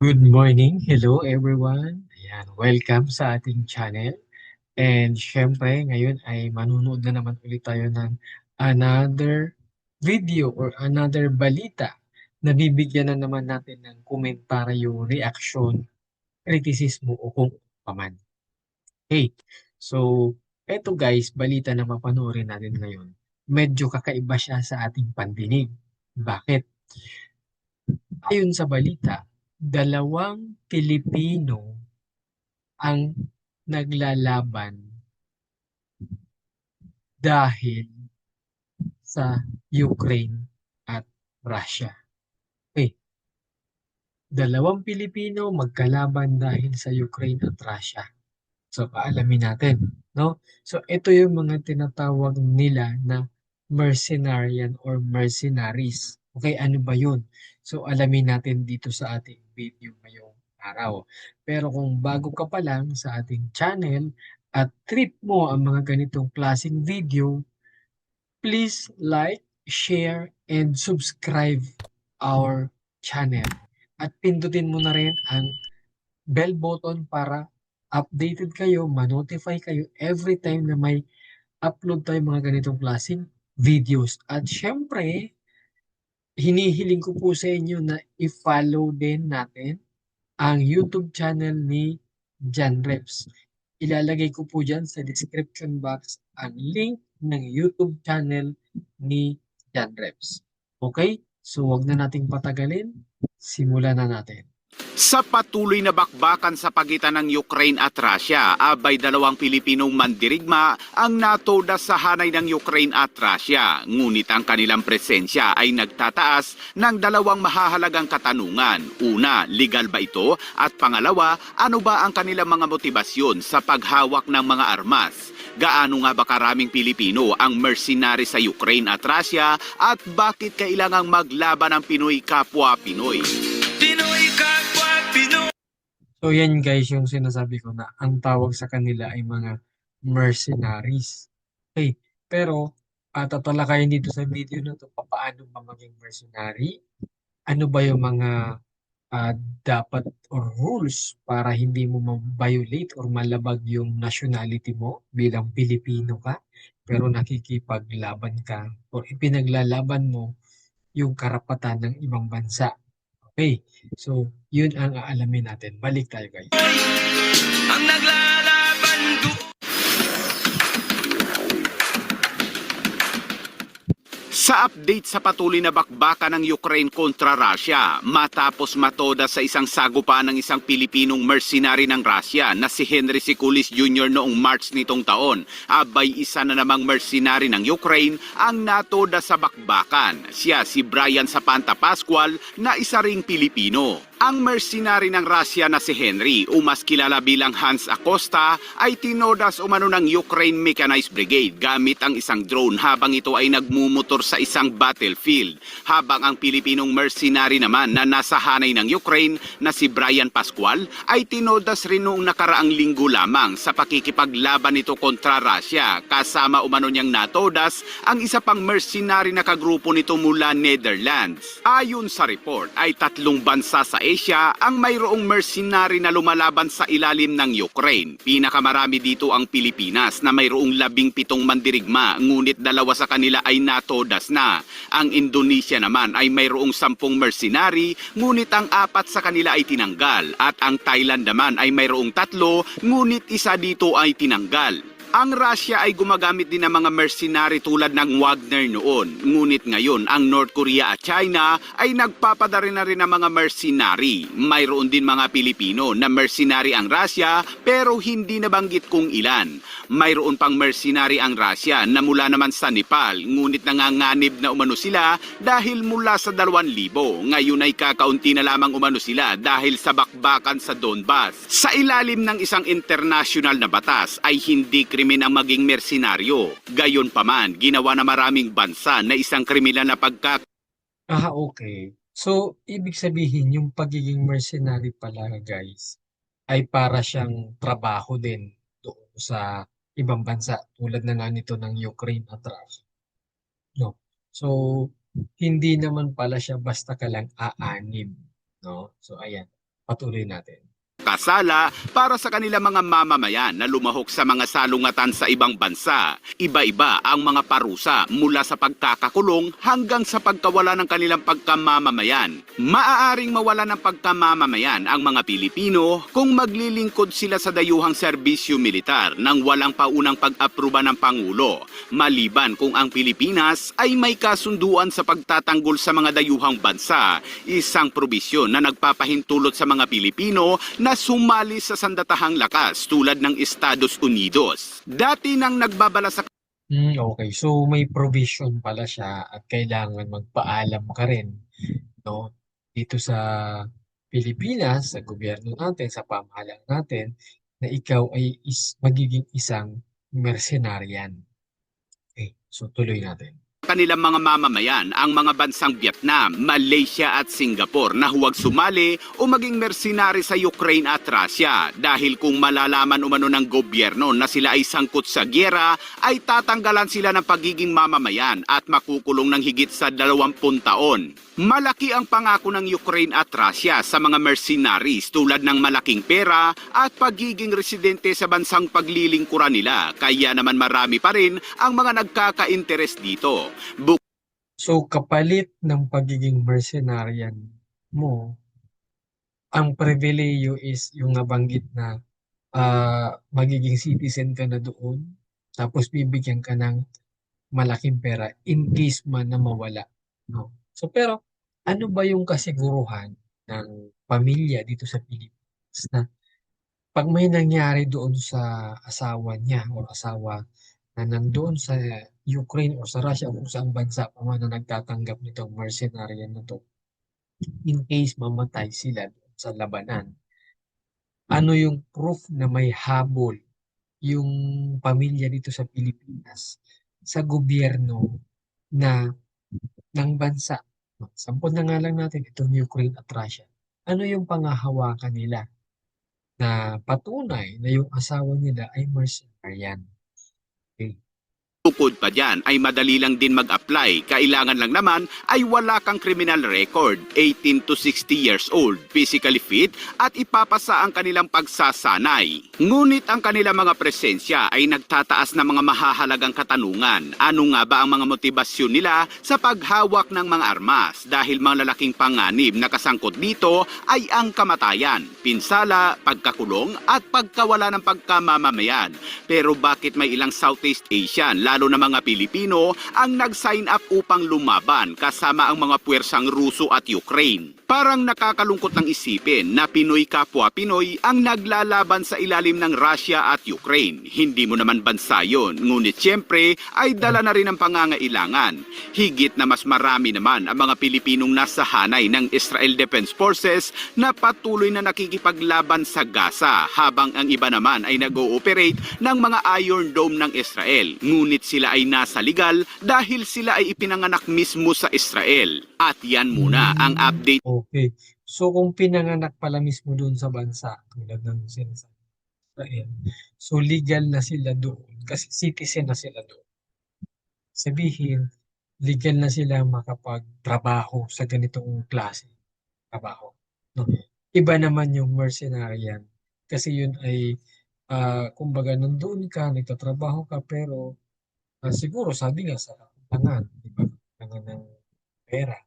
Good morning. Hello everyone. Ayan, welcome sa ating channel. And syempre, ngayon ay manunood na naman ulit tayo ng another video or another balita na bibigyan na naman natin ng komentaryo, reaction, kritisismo o kung paman. Okay, so eto guys, balita na mapanoorin natin ngayon. Medyo kakaiba siya sa ating pandinig. Bakit? Ayon sa balita, dalawang Pilipino ang naglalaban dahil sa Ukraine at Russia. Okay. Dalawang Pilipino magkalaban dahil sa Ukraine at Russia. So, paalamin natin, no? So, ito yung mga tinatawag nila na mercenarian or mercenaries. Okay, ano ba yun? So, alamin natin dito sa ating video ngayong araw. Pero kung bago ka pa lang sa ating channel at trip mo ang mga ganitong klaseng video, please like, share, and subscribe our channel. At pindutin mo na rin ang bell button para updated kayo, ma-notify kayo every time na may upload tayo mga ganitong klaseng videos. At syempre, hinihiling ko po sa inyo na i-follow din natin ang YouTube channel ni Jan Reps. Ilalagay ko po dyan sa description box ang link ng YouTube channel ni Jan Reps. Okay? So, wag na nating patagalin. Simulan na natin. Sa patuloy na bakbakan sa pagitan ng Ukraine at Russia, abay dalawang Pilipinong mandirigma ang natoda sa hanay ng Ukraine at Russia. Ngunit ang kanilang presensya ay nagtataas ng dalawang mahahalagang katanungan. Una, legal ba ito? At pangalawa, ano ba ang kanilang mga motibasyon sa paghawak ng mga armas? Gaano nga ba karaming Pilipino ang mercenary sa Ukraine at Russia at bakit kailangang maglaban ang? Pinoy kapwa Pinoy. So yan guys yung sinasabi ko na ang tawag sa kanila ay mga mercenaries. Okay, pero uh, tatalakayin dito sa video na to paano ba maging mercenary? Ano ba yung mga uh, dapat or rules para hindi mo ma-violate or malabag yung nationality mo bilang Pilipino ka pero nakikipaglaban ka or ipinaglalaban mo yung karapatan ng ibang bansa. Okay, so yun ang aalamin natin. Balik tayo guys. Ang naglalaban Sa update sa patuloy na bakbakan ng Ukraine kontra Russia, matapos matoda sa isang sagupa ng isang Pilipinong mercenary ng Russia na si Henry Sikulis Jr. noong March nitong taon, abay isa na namang mercenary ng Ukraine ang natoda sa bakbakan. Siya si Brian Sapanta Pascual na isa ring Pilipino. Ang mercenary ng Russia na si Henry, o mas kilala bilang Hans Acosta, ay tinodas umano ng Ukraine Mechanized Brigade gamit ang isang drone habang ito ay nagmumotor sa isang battlefield. Habang ang Pilipinong mercenary naman na nasa hanay ng Ukraine na si Brian Pascual ay tinodas rin noong nakaraang linggo lamang sa pakikipaglaban nito kontra Russia. Kasama umano niyang natodas ang isa pang mercenary na kagrupo nito mula Netherlands. Ayon sa report ay tatlong bansa sa Asia ang mayroong mercenary na lumalaban sa ilalim ng Ukraine. Pinakamarami dito ang Pilipinas na mayroong labing pitong mandirigma ngunit dalawa sa kanila ay natodas na. Ang Indonesia naman ay mayroong sampung mercenary ngunit ang apat sa kanila ay tinanggal at ang Thailand naman ay mayroong tatlo ngunit isa dito ay tinanggal. Ang Russia ay gumagamit din ng mga mercenary tulad ng Wagner noon. Ngunit ngayon, ang North Korea at China ay nagpapadari na rin ng mga mercenary. Mayroon din mga Pilipino na mercenary ang Russia pero hindi nabanggit kung ilan. Mayroon pang mercenary ang Russia na mula naman sa Nepal ngunit nanganganib na umano sila dahil mula sa 2,000. Ngayon ay kakaunti na lamang umano sila dahil sa bakbakan sa Donbas. Sa ilalim ng isang international na batas ay hindi krimen ang maging mersenaryo. Gayon pa man, ginawa na maraming bansa na isang kriminal na pagka Ah, okay. So, ibig sabihin, yung pagiging mercenary pala, guys, ay para siyang trabaho din doon sa ibang bansa tulad na nga nito ng Ukraine at Russia. No? So, hindi naman pala siya basta ka lang aanib. No? So, ayan. patuloy natin. Kasala para sa kanilang mga mamamayan na lumahok sa mga salungatan sa ibang bansa. Iba-iba ang mga parusa mula sa pagkakakulong hanggang sa pagkawala ng kanilang pagkamamamayan. Maaaring mawala ng pagkamamamayan ang mga Pilipino kung maglilingkod sila sa dayuhang serbisyo militar nang walang paunang pag-aproba ng Pangulo. Maliban kung ang Pilipinas ay may kasunduan sa pagtatanggol sa mga dayuhang bansa, isang probisyon na nagpapahintulot sa mga Pilipino na sumali sa sandatahang lakas tulad ng Estados Unidos. Dati nang nagbabala sa Hmm, okay. So may provision pala siya at kailangan magpaalam ka rin, no? Dito sa Pilipinas, sa gobyerno natin, sa pamahalaan natin, na ikaw ay is, magiging isang mercenarian. Okay, so tuloy natin. Kanilang mga mamamayan ang mga bansang Vietnam, Malaysia at Singapore na huwag sumali o maging mercenary sa Ukraine at Russia dahil kung malalaman umano ng gobyerno na sila ay sangkot sa gyera ay tatanggalan sila ng pagiging mamamayan at makukulong ng higit sa 20 taon. Malaki ang pangako ng Ukraine at Russia sa mga mercenaries tulad ng malaking pera at pagiging residente sa bansang paglilingkuran nila kaya naman marami pa rin ang mga nagkaka-interes dito. So kapalit ng pagiging mercenarian mo, ang pribileyo is yung nabanggit na ah, magiging citizen ka na doon, tapos bibigyan ka ng malaking pera in case man na mawala. No? So pero ano ba yung kasiguruhan ng pamilya dito sa Pilipinas na pag may nangyari doon sa asawa niya o asawa na nandoon sa Ukraine o sa Russia o kung saang bansa pa man na nagtatanggap nitong mercenarian na to, in case mamatay sila sa labanan, ano yung proof na may habol yung pamilya dito sa Pilipinas sa gobyerno na ng bansa. Sampun na nga lang natin itong Ukraine at Russia. Ano yung pangahawakan nila na patunay na yung asawa nila ay mercenarian? Okay. Bukod pa dyan ay madali lang din mag-apply. Kailangan lang naman ay wala kang criminal record, 18 to 60 years old, physically fit at ipapasa ang kanilang pagsasanay. Ngunit ang kanilang mga presensya ay nagtataas ng mga mahahalagang katanungan. Ano nga ba ang mga motibasyon nila sa paghawak ng mga armas dahil mga lalaking panganib na kasangkot dito ay ang kamatayan, pinsala, pagkakulong at pagkawala ng pagkamamamayan. Pero bakit may ilang Southeast Asian, lalo na mga Pilipino, ang nag-sign up upang lumaban kasama ang mga puwersang Ruso at Ukraine? Parang nakakalungkot ng isipin na Pinoy kapwa Pinoy ang naglalaban sa ilalim ng Russia at Ukraine. Hindi mo naman bansa yun, ngunit siyempre ay dala na rin ang pangangailangan. Higit na mas marami naman ang mga Pilipinong nasa hanay ng Israel Defense Forces na patuloy na nakikipaglaban sa Gaza habang ang iba naman ay nag-ooperate ng mga Iron Dome ng Israel. Ngunit sila ay nasa legal dahil sila ay ipinanganak mismo sa Israel. At yan muna ang update Okay. So kung pinanganak pala mismo doon sa bansa, tulad ng sinasabi Israel, so legal na sila doon kasi citizen na sila doon. Sabihin, legal na sila makapagtrabaho sa ganitong klase trabaho. No? Iba naman yung mercenarian kasi yun ay ah, kumbaga nandoon ka, nagtatrabaho ka pero ah, siguro sabi nga sa kakulangan, di ba? Kakulangan ng pera.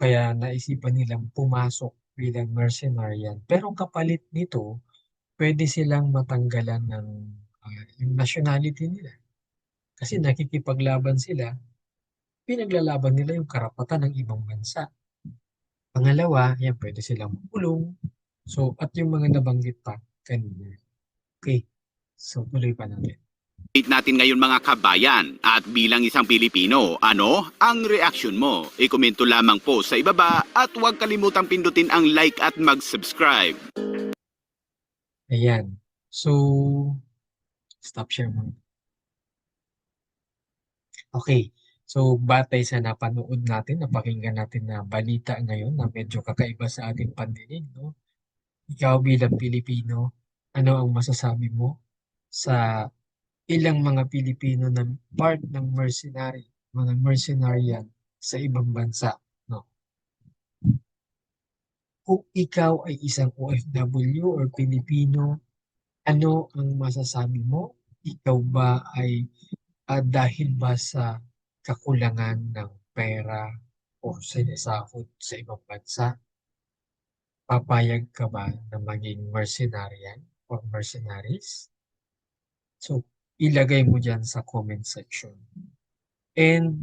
Kaya naisipan nilang pumasok bilang mercenarian. Pero kapalit nito, pwede silang matanggalan ng yung nationality nila. Kasi nakikipaglaban sila, pinaglalaban nila yung karapatan ng ibang bansa. Pangalawa, yan pwede silang makulong. So, at yung mga nabanggit pa kanina. Okay. So, tuloy pa natin. Natin ngayon mga kabayan at bilang isang Pilipino, ano ang reaksyon mo? I-komento lamang po sa ibaba at huwag kalimutang pindutin ang like at mag-subscribe. Ayan. So, stop share muna. Okay. So, batay sa napanood natin, napakinggan natin na balita ngayon na medyo kakaiba sa ating pandinig, no? Ikaw bilang Pilipino, ano ang masasabi mo sa ilang mga Pilipino na part ng mercenary, mga mercenarian sa ibang bansa, no? kung ikaw ay isang OFW or Pilipino, ano ang masasabi mo? Ikaw ba ay ah, dahil ba sa kakulangan ng pera o sinasahod sa ibang bansa, papayag ka ba na maging mercenarian or mercenaries? So, ilagay mo dyan sa comment section. And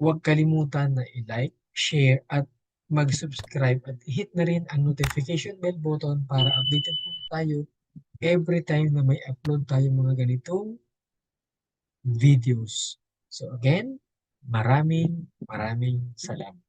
huwag kalimutan na i-like, share, at mag-subscribe at hit na rin ang notification bell button para updated po tayo every time na may upload tayo mga ganitong videos. So again, maraming maraming salamat.